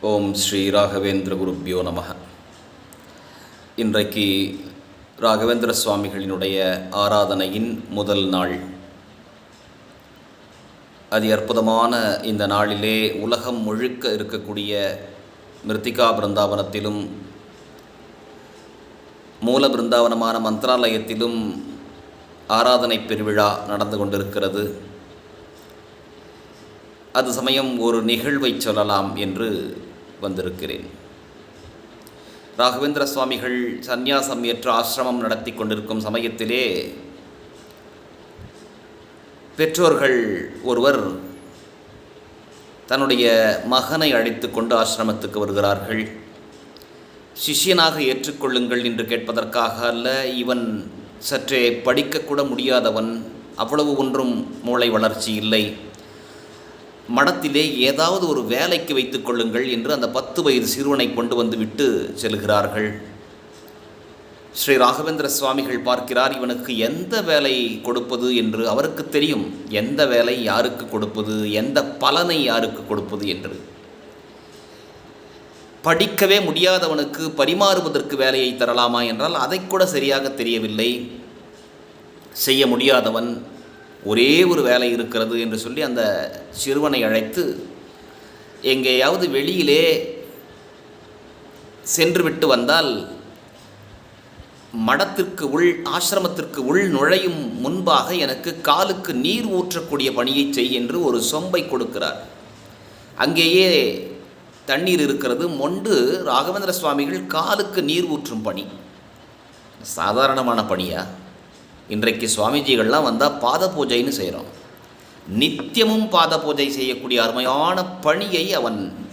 ஓம் ஸ்ரீ ராகவேந்திர குருப்பியோ நம. இன்றைக்கு ராகவேந்திர சுவாமிகளினுடைய ஆராதனையின் முதல் நாள். அதி அற்புதமான இந்த நாளிலே உலகம் முழுக்க இருக்கக்கூடிய மிருத்திகா பிருந்தாவனத்திலும் மூல பிருந்தாவனமான மந்திராலயத்திலும் ஆராதனை பெருவிழா நடந்து கொண்டிருக்கிறது. அது சமயம் ஒரு நிகழ்வை சொல்லலாம் என்று வந்திருக்கிறேன். ராகவேந்திர சுவாமிகள் சந்நியாசம் ஏற்று ஆசிரமம் நடத்தி கொண்டிருக்கும் சமயத்திலே பெற்றோர்கள் ஒருவர் தன்னுடைய மகனை அழைத்து கொண்டு ஆசிரமத்துக்கு வருகிறார்கள். சிஷ்யனாக ஏற்றுக்கொள்ளுங்கள் என்று கேட்பதற்காக அல்ல இவன் சற்றே படிக்கக்கூட முடியாதவன் அவ்வளவு ஒன்றும் மூளை வளர்ச்சி இல்லை. மடத்திலே ஏதாவது ஒரு வேலைக்கு வைத்துக் கொள்ளுங்கள் என்று அந்த பத்து வயது சிறுவனை கொண்டு வந்து விட்டு செல்கிறார்கள். ஸ்ரீ ராகவேந்திர சுவாமிகள் பார்க்கிறார் இவனுக்கு எந்த வேலை கொடுப்பது என்று அவருக்கு தெரியும். எந்த வேலை யாருக்கு கொடுப்பது? எந்த பலனை யாருக்கு கொடுப்பது? என்று. படிக்கவே முடியாதவனுக்கு பரிமாறுவதற்கு வேலையை தரலாமா? என்றால் அதை கூட சரியாக தெரியவில்லை. செய்ய முடியாதவன் ஒரே ஒரு வேலை இருக்கிறது என்று சொல்லி அந்த சிறுவனை அழைத்து எங்கேயாவது வெளியிலே சென்று விட்டு வந்தால் மடத்திற்கு உள் ஆசிரமத்திற்கு உள் நுழையும் முன்பாக எனக்கு காலுக்கு நீர் ஊற்றக்கூடிய பணியை செய் என்று ஒரு சொம்பை கொடுக்கிறார். அங்கேயே தண்ணீர் இருக்கிறது. மொண்டு ராகவேந்திர சுவாமிகள் காலுக்கு நீர் ஊற்றும் பணி. சாதாரணமான பணியா? இன்றைக்கு சுவாமிஜிகள்லாம் வந்தால் பாத பூஜைன்னு செய்கிறோம் நித்தியமும் பாத பூஜை செய்யக்கூடிய அருமையான பணியை அவன்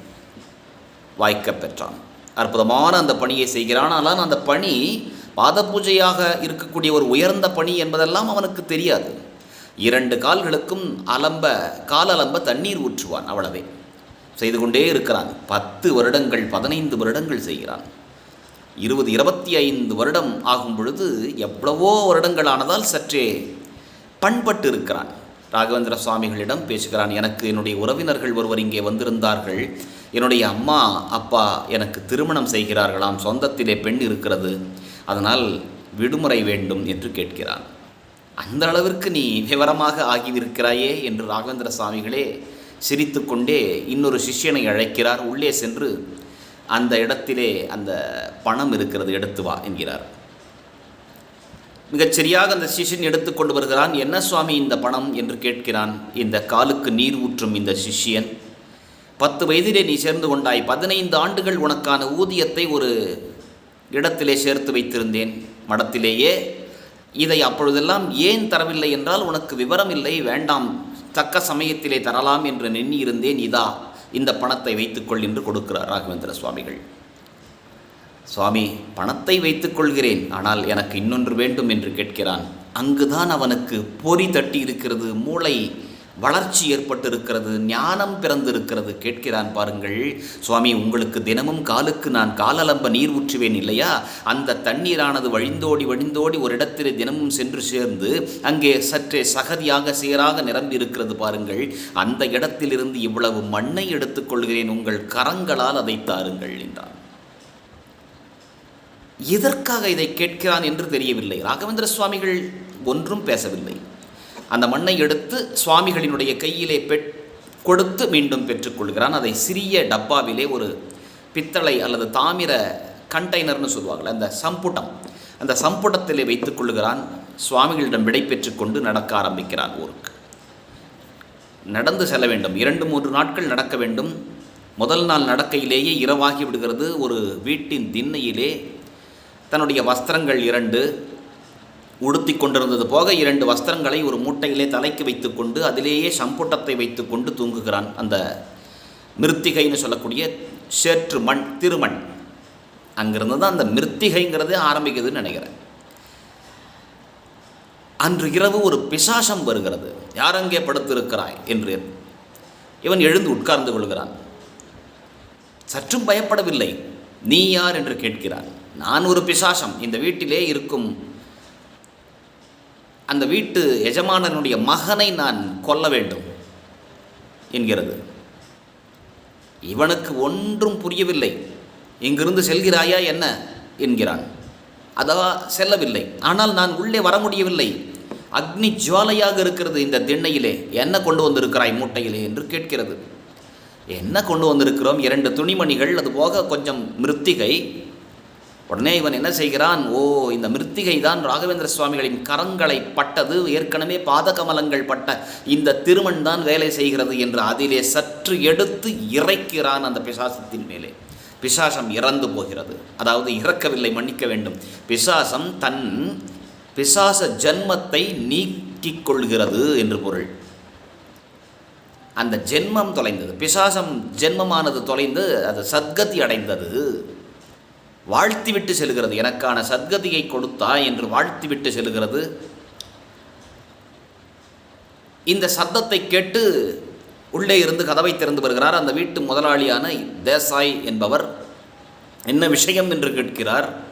வாய்க்க பெற்றான். அற்புதமான அந்த பணியை செய்கிறான். ஆனால் அந்த பணி பாத பூஜையாக இருக்கக்கூடிய ஒரு உயர்ந்த பணி என்பதெல்லாம் அவனுக்கு தெரியாது. இரண்டு கால்களுக்கும் அலம்ப காலலம்ப தண்ணீர் ஊற்றுவான் அவ்வளவே. செய்து கொண்டே இருக்கிறான். பத்து வருடங்கள் பதினைந்து வருடங்கள் செய்கிறான். இருபது இருபத்தி ஐந்து வருடம் ஆகும் பொழுது எவ்வளவோ வருடங்களானதால் சற்றே பண்பட்டு இருக்கிறான் ராகவேந்திர சுவாமிகளிடம் பேசுகிறான் எனக்கு என்னுடைய உறவினர்கள் ஒருவர் இங்கே வந்திருந்தார்கள். என்னுடைய அம்மா அப்பா எனக்கு திருமணம் செய்கிறார்களாம். சொந்தத்திலே பெண் இருக்கிறது. அதனால் விடுமுறை வேண்டும் என்று கேட்கிறான். அந்த அளவிற்கு நீ விவரமாக ஆகியிருக்கிறாயே என்று ராகவேந்திர சுவாமிகளே சிரித்துக்கொண்டே இன்னொரு சிஷ்யனை அழைக்கிறார். உள்ளே சென்று அந்த இடத்திலே அந்த பணம் இருக்கிறது எடுத்து வா என்கிறார். மிகச்சரியாக அந்த சிஷ்யன் எடுத்துக்கொண்டு வருகிறான். என்ன சுவாமி இந்த பணம்? என்று கேட்கிறான். இந்த காலுக்கு நீர் ஊற்றும் இந்த சிஷ்யன். பத்து வயதிலே நீ சேர்ந்து கொண்டாய். பதினைந்து ஆண்டுகள் உனக்கான ஊதியத்தை ஒரு இடத்திலே சேர்த்து வைத்திருந்தேன். மடத்திலேயே இதை அப்பொழுதெல்லாம் ஏன் தரவில்லை என்றால் உனக்கு விவரம் இல்லை. வேண்டாம். தக்க சமயத்திலே தரலாம் என்று எண்ணியிருந்தேன். இதா இந்த பணத்தை வைத்துக்கொள் என்று கொடுக்கிறார் ராகவேந்திர சுவாமிகள். சுவாமி பணத்தை வைத்துக்கொள்கிறேன் ஆனால் எனக்கு இன்னொன்று வேண்டும் என்று கேட்கிறான். அங்குதான் அவனுக்கு பொறி தட்டி இருக்கிறது மூளை வளர்ச்சி ஏற்பட்டிருக்கிறது ஞானம் பிறந்திருக்கிறது. கேட்கிறான் பாருங்கள் சுவாமி உங்களுக்கு தினமும் காலுக்கு நான் காலலம்ப நீர் ஊற்றுவேன் இல்லையா? அந்த தண்ணீரானது வழிந்தோடி வழிந்தோடி ஒரு இடத்திலே தினமும் சென்று சேர்ந்து அங்கே சற்றே சகதியாக சேராக நிரம்பி இருக்கிறது பாருங்கள். அந்த இடத்திலிருந்து இவ்வளவு மண்ணை எடுத்துக்கொள்கிறேன் உங்கள் கரங்களால் அதை தாருங்கள் என்றான். எதற்காக இதை கேட்கிறான் என்று தெரியவில்லை. ராகவேந்திர சுவாமிகள் ஒன்றும் பேசவில்லை. அந்த மண்ணை எடுத்து சுவாமிகளினுடைய கையிலே பெட் கொடுத்து மீண்டும் பெற்றுக்கொள்கிறான். அதை சிறிய டப்பாவிலே ஒரு பித்தளை அல்லது தாமிர கண்டெய்னர்னு சொல்லுவாங்கள்ல அந்த சம்புடம் அந்த சம்புடத்திலே வைத்துக் கொள்கிறான் சுவாமிகளிடம் விடை பெற்றுக்கொண்டு நடக்க ஆரம்பிக்கிறான் ஊருக்கு. நடந்து செல்ல வேண்டும். இரண்டு மூன்று நாட்கள் நடக்க வேண்டும். முதல் நாள் நடக்கையிலேயே இரவாகி விடுகிறது. ஒரு வீட்டின் திண்ணையிலே தன்னுடைய வஸ்திரங்கள் இரண்டு உடுத்தி கொண்டிருந்தது போக இரண்டு வஸ்திரங்களை ஒரு மூட்டையிலே தலைக்கு வைத்துக்கொண்டு அதிலேயே சம்புட்டத்தை வைத்துக்கொண்டு தூங்குகிறான் அந்த மிருத்திகைன்னு சொல்லக்கூடிய சேற்று மண் திருமண். அங்கிருந்து தான் அந்த மிருத்திகைங்கிறது ஆரம்பிக்குதுன்னு நினைக்கிறேன். அன்று இரவு ஒரு பிசாசம் வருகிறது. யார் அங்கே படுத்திருக்கிறாய்? என்று இவன் எழுந்து உட்கார்ந்து கொள்கிறான். சற்றும் பயப்படவில்லை. நீ யார்? என்று கேட்கிறான். நான் ஒரு பிசாசம். இந்த வீட்டிலே இருக்கும் அந்த வீட்டு எஜமானனுடைய மகனை நான் கொல்ல வேண்டும் என்கிறது. இவனுக்கு ஒன்றும் புரியவில்லை. இங்கிருந்து செல்கிறாயா என்ன? என்கிறான். அதவா செல்லவில்லை. ஆனால் நான் உள்ளே வர முடியவில்லை. அக்னி ஜுவாலையாக இருக்கிறது இந்த திண்ணையிலே. என்ன கொண்டு வந்திருக்கிறாய் மூட்டையிலே என்று கேட்கிறது. என்ன கொண்டு வந்திருக்கிறோம்? இரண்டு துணிமணிகள் அது போக கொஞ்சம் மிருத்திகை. உடனே இவன் என்ன செய்கிறான்? ஓ இந்த மிருத்திகை தான் ராகவேந்திர சுவாமிகளின் கரங்களை பட்டது ஏற்கனவே பாதகமலங்கள் பட்ட இந்த திருமண் தான் வேலை செய்கிறது என்று அதிலே சற்று எடுத்து இறைக்கிறான் அந்த பிசாசத்தின் மேலே. பிசாசம் இறந்து போகிறது. அதாவது இறக்கவில்லை மன்னிக்க வேண்டும். பிசாசம் தன் பிசாச ஜென்மத்தை நீக்கிக் கொள்கிறது என்று பொருள். அந்த ஜென்மம் தொலைந்தது. பிசாசம் ஜென்மமானது தொலைந்து அது சத்கதி அடைந்தது. வாழ்த்திவிட்டு செல்கிறது. எனக்கான சத்கதியை கொடுத்தா என்று வாழ்த்திவிட்டு செல்கிறது. இந்த சத்தத்தை கேட்டு உள்ளே இருந்து கதவை திறந்து வருகிறார். அந்த வீட்டு முதலாளியான தேசாய் என்பவர் என்ன விஷயம் என்று கேட்கிறார்.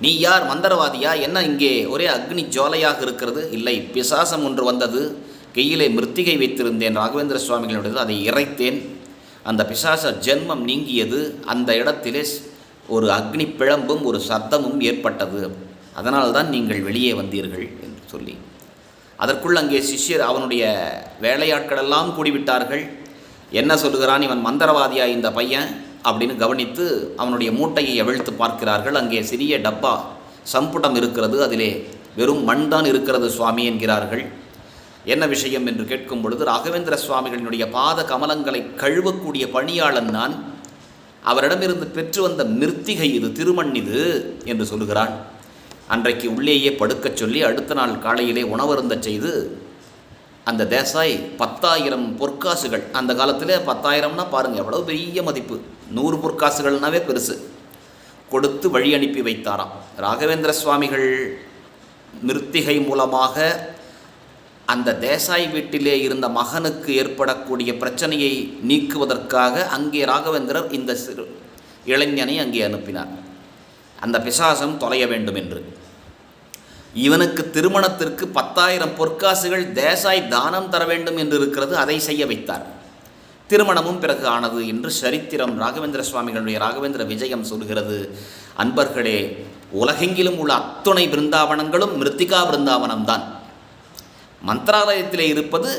நீ யார்? மந்திரவாதியா? என்ன இங்கே ஒரே அக்னி ஜோலையாக இருக்கிறது? இல்லை பிசாசம் ஒன்று வந்தது. கையிலே மிருத்திகை வைத்திருந்தேன். ராகவேந்திர சுவாமிகளுடையது அதை இறைத்தேன். அந்த பிசாச ஜென்மம் நீங்கியது. அந்த இடத்திலே ஒரு அக்னி பிழம்பும் ஒரு சத்தமும் ஏற்பட்டது. அதனால்தான் நீங்கள் வெளியே வந்தீர்கள் என்று சொல்லி. அதற்குள் அங்கே சிஷ்யர் அவனுடைய வேலையாட்களெல்லாம் கூடிவிட்டார்கள். என்ன சொல்லுகிறான் இவன் மந்திரவாதியா இந்த பையன்? அப்படின்னு கவனித்து அவனுடைய மூட்டையை அவிழ்த்து பார்க்கிறார்கள். அங்கே சிறிய டப்பா சம்புடம் இருக்கிறது. அதிலே வெறும் மண் தான் இருக்கிறது சுவாமி என்கிறார்கள். என்ன விஷயம் என்று கேட்கும் பொழுது ராகவேந்திர சுவாமிகளினுடைய பாத கமலங்களை கழுவக்கூடிய பணியாளன் நான். அவரிடமிருந்து பெற்று வந்த மிருத்திகை இது திருமண் இது என்று சொல்லுகிறான். அன்றைக்கு உள்ளேயே படுக்கச் சொல்லி அடுத்த நாள் காலையிலே உணவருந்தச் செய்து அந்த தேசாய் பத்தாயிரம் பொற்காசுகள் அந்த காலத்தில் பத்தாயிரம்னா பாருங்கள் எவ்வளோ பெரிய மதிப்பு. நூறு பொற்காசுகள்னாவே பெருசு. கொடுத்து வழி அனுப்பி வைத்தாராம். ராகவேந்திர சுவாமிகள் மிருத்திகை மூலமாக அந்த தேசாய் வீட்டிலே இருந்த மகனுக்கு ஏற்படக்கூடிய பிரச்சனையை நீக்குவதற்காக அங்கே ராகவேந்திரர் இந்த சிறு இளைஞனை அங்கே அனுப்பினார். அந்த பிசாசம் தொலைய வேண்டும் என்று. இவனுக்கு திருமணத்திற்கு பத்தாயிரம் பொற்காசுகள் தேசாய் தானம் தர வேண்டும் என்று இருக்கிறது அதை செய்ய வைத்தார். திருமணமும் பிறகு ஆனது என்று சரித்திரம் ராகவேந்திர சுவாமிகளுடைய ராகவேந்திர விஜயம் சொல்கிறது. அன்பர்களே உலகெங்கிலும் உள்ள அத்துணை பிருந்தாவனங்களும் மிருத்திகா பிருந்தாவனம்தான். மந்திராலயத்திலே இருப்பது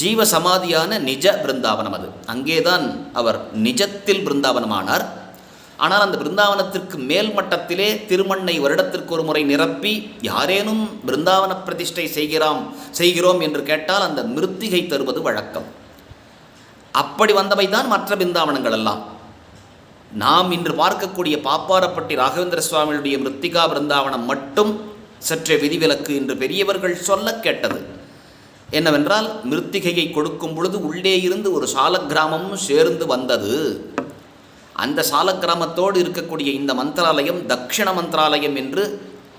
ஜீவ சமாதியான நிஜ பிருந்தாவனம் அது. அங்கேதான் அவர் நிஜத்தில் பிருந்தாவனமானார். ஆனால் அந்த பிருந்தாவனத்திற்கு மேல் மட்டத்திலே திருமண்ணை வருடத்திற்கு ஒரு முறை நிரப்பி யாரேனும் பிருந்தாவன பிரதிஷ்டை செய்கிறோம் செய்கிறோம் என்று கேட்டால் அந்த மிருத்திகை தருவது வழக்கம். அப்படி வந்தவை தான் மற்ற பிருந்தாவனங்கள் எல்லாம் நாம் இன்று பார்க்கக்கூடிய பாப்பாரப்பட்டி ராகவேந்திர சுவாமியுடைய மிருத்திகா பிருந்தாவனம் மட்டும் சற்றே விதிவிலக்கு என்று பெரியவர்கள் சொல்ல கேட்டது. என்னவென்றால் மிருத்திகையை கொடுக்கும் பொழுது உள்ளே இருந்து ஒரு சாலக்கிராமமும் சேர்ந்து வந்தது. அந்த சாலக்கிராமத்தோடு இருக்கக்கூடிய இந்த மந்திராலயம் தக்ஷண மந்திராலயம் என்று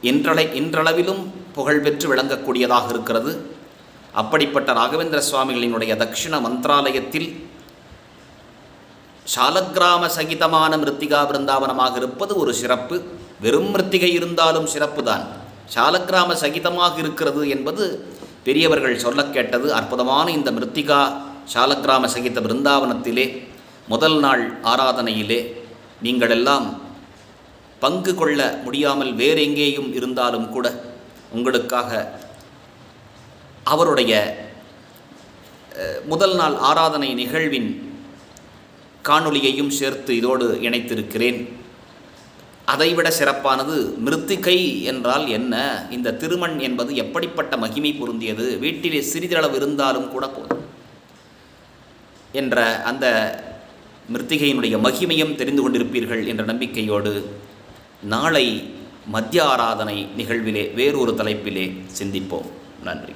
இன்றளை இன்றளவிலும் புகழ்பெற்று விளங்கக்கூடியதாக இருக்கிறது. அப்படிப்பட்ட ராகவேந்திர சுவாமிகளினுடைய தக்ஷிண மந்திராலயத்தில் சாலக்கிராம சகிதமான மிருத்திகா பிருந்தாவனமாக இருப்பது ஒரு சிறப்பு. வெறும் மிருத்திகை இருந்தாலும் சிறப்பு தான் சாலக்கிராம சகிதமாக இருக்கிறது என்பது பெரியவர்கள் சொல்ல கேட்டது அற்புதமான இந்த மிருத்திகா சாலக்கிராம சகித பிருந்தாவனத்திலே முதல் நாள் ஆராதனையிலே. நீங்களெல்லாம் பங்கு கொள்ள முடியாமல் வேறெங்கேயும் இருந்தாலும் கூட உங்களுக்காக அவருடைய முதல் நாள் ஆராதனை நிகழ்வின் காணொளியையும் சேர்த்து இதோடு இணைத்திருக்கிறேன். அதைவிட சிறப்பானது மிருத்திகை என்றால் என்ன? இந்த திருமண் என்பது எப்படிப்பட்ட மகிமை பொருந்தியது? வீட்டிலே சிறிதளவு இருந்தாலும் கூட போதும் என்ற அந்த மிருத்திகையினுடைய மகிமையும் தெரிந்து கொண்டிருப்பீர்கள் என்ற நம்பிக்கையோடு நாளை மத்திய ஆராதனை நிகழ்விலே வேறொரு தலைப்பிலே சிந்திப்போம். நன்றி.